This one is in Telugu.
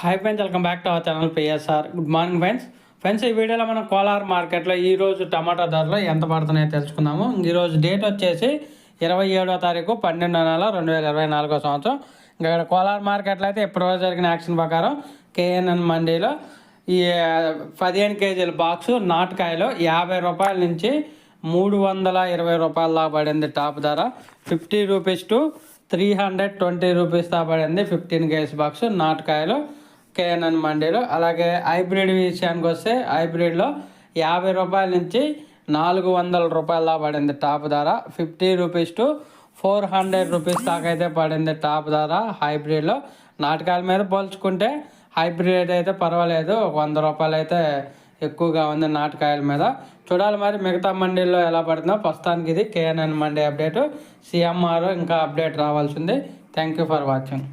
Hi friends welcome back to our channel PSR good morning friends friends ఈ వీడియోలో మనం కోలార్ మార్కెట్లో ఈరోజు టమాటా ధరలు ఎంత పడుతున్నాయో తెలుసుకుందాము. ఈరోజు డేట్ వచ్చేసి ఇరవై ఏడో తారీఖు పన్నెండో నెల రెండు వేల ఇరవై నాలుగో సంవత్సరం. ఇంకా ఇక్కడ కోలార్ మార్కెట్లో అయితే ఇప్పటివరకు జరిగిన యాక్షన్ ప్రకారం కేఎన్ఎన్ మండీలో ఈ పదిహేను కేజీల బాక్సు నాటుకాయలు యాభై రూపాయల నుంచి మూడు వందల ఇరవై రూపాయల దాకా పడింది టాప్ ధర. Fifty rupees to three hundred twenty rupees దాకా పడింది ఫిఫ్టీన్ కేజీ బాక్స్ నాటుకాయలు. కేఎన్ఎన్ మండీలో అలాగే హైబ్రిడ్ విషయానికి వస్తే హైబ్రిడ్లో యాభై రూపాయల నుంచి నాలుగు వందల రూపాయల దాకా పడింది టాప్ ధర. Fifty rupees to four hundred rupees దాకా అయితే పడింది టాప్ ధర హైబ్రిడ్లో. నాటకాల మీద పోల్చుకుంటే హైబ్రిడ్ అయితే పర్వాలేదు ఒక వంద రూపాయలు అయితే ఎక్కువగా ఉంది నాటకాయల మీద. చూడాలి మరి మిగతా మండీల్లో ఎలా పడుతుందో. ప్రస్తుతానికి ఇది కేఎన్ఎన్ మండీ అప్డేటు. సిఎంఆర్ ఇంకా అప్డేట్ రావాల్సింది. Thank you for watching.